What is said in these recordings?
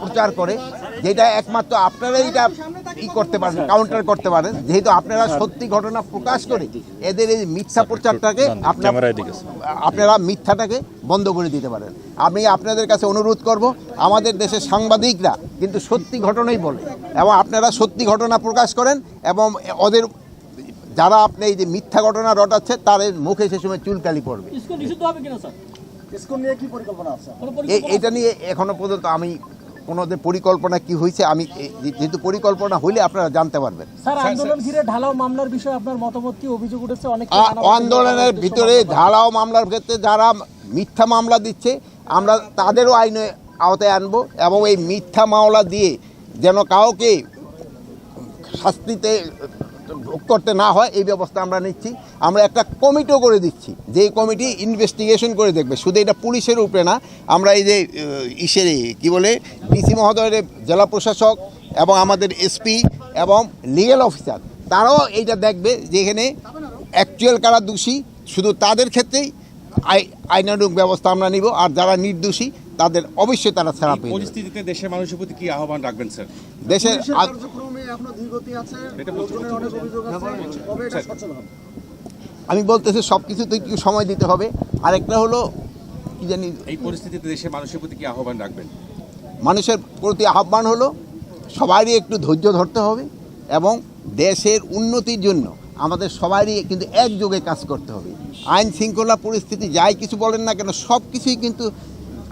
প্রচার করে যেটা একমাত্র আপনারা এটা ই করতে পারেন কাউন্টার করতে পারেন। যেহেতু আপনারা সত্যি ঘটনা প্রকাশ করে এদের এই মিথ্যা প্রচারটাকে আপনারা মিথ্যাটাকে বন্ধ করে দিতে পারেন। আমি আপনাদের কাছে অনুরোধ করব আমাদের দেশের সাংবাদিকরা কিন্তু সত্যি ঘটনাই বলে এবং আপনারা সত্যি ঘটনা প্রকাশ করেন এবং ওদের যারা আপনি এই যে মিথ্যা ঘটনা রটাচ্ছে তাদের মুখে সে সময় চুলকালি পড়বে। নিয়ে কি পরিকল্পনা আছে? এটা নিয়ে এখনও পর্যন্ত আমি কোনোদের পরিকল্পনা কি হয়েছে আমি যেহেতু পরিকল্পনা হইলে আপনারা জানতে পারবেন। স্যার আন্দোলন ঘিরে ঢালাও মামলার বিষয়ে আপনার মতামত কি? অভিযোগ উঠেছে অনেক আন্দোলনের ভিতরে ঢালাও মামলার ক্ষেত্রে যারা মিথ্যা মামলা দিচ্ছে আমরা তাদেরও আইনে আওতায় আনব এবং এই মিথ্যা মামলা দিয়ে যেন কাউকে শাস্তিতে ভোগ করতে না হয় এই ব্যবস্থা আমরা নিচ্ছি। আমরা একটা কমিটিও করে দিচ্ছি যে কমিটি ইনভেস্টিগেশন করে দেখবে। শুধু এটা পুলিশের উপরে না আমরা এই যে ইসের কি বলে ডিসি মহোদয়ের জেলা প্রশাসক এবং আমাদের এসপি এবং লিগ্যাল অফিসার তারাও এইটা দেখবে যে এখানে অ্যাকচুয়াল কারা দোষী শুধু তাদের ক্ষেত্রেই আই আইনানুগ ব্যবস্থা আমরা নিব আর যারা নির্দোষী তাদের অবশ্যই তারা ছাড়া পেয়ে পরিস্থিতিতে দেশের মানুষের প্রতি কি আহ্বান রাখবেন স্যার? দেশের এখনও ধীরগতি আছে লোকজনের অনেক অভিযোগ আছে কবে এটা সচল হবে। আমি বলতেছি সব কিছুতে একটু সময় দিতে হবে। আরেকটা হলো কি জানি এই পরিস্থিতিতে দেশের মানুষের প্রতি কি আহ্বান রাখবেন? মানুষের প্রতি আহ্বান হলো সবারই একটু ধৈর্য ধরতে হবে এবং দেশের উন্নতির জন্য আমাদের সবারই কিন্তু একযোগে কাজ করতে হবে। আইন শৃঙ্খলা পরিস্থিতি যাই কিছু বলেন না কেন সব কিছুই কিন্তু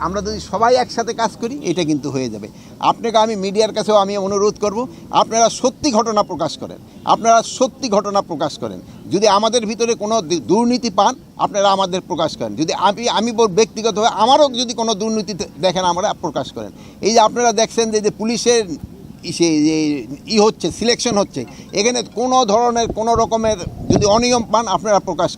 আমরা যদি সবাই একসাথে কাজ করি, এটা কিন্তু হয়ে যাবে। আপনাকে আমি মিডিয়ার কাছেও আমি অনুরোধ করব, আপনারা সত্যি ঘটনা প্রকাশ করেন। আপনারা সত্যি ঘটনা প্রকাশ করেন। যদি আমাদের ভিতরে কোনো দুর্নীতি পান, আপনারা আমাদের প্রকাশ করেন। যদি আমি আমি ব্যক্তিগতভাবে আমারও যদি কোনো দুর্নীতি দেখেন, আমরা প্রকাশ করেন। এই যে আপনারা দেখছেন যে যে পুলিশের যে ই হচ্ছে, সিলেকশন হচ্ছে, এখানে কোনো ধরনের কোনো রকমের যদি অনিয়ম পান, আপনারা প্রকাশ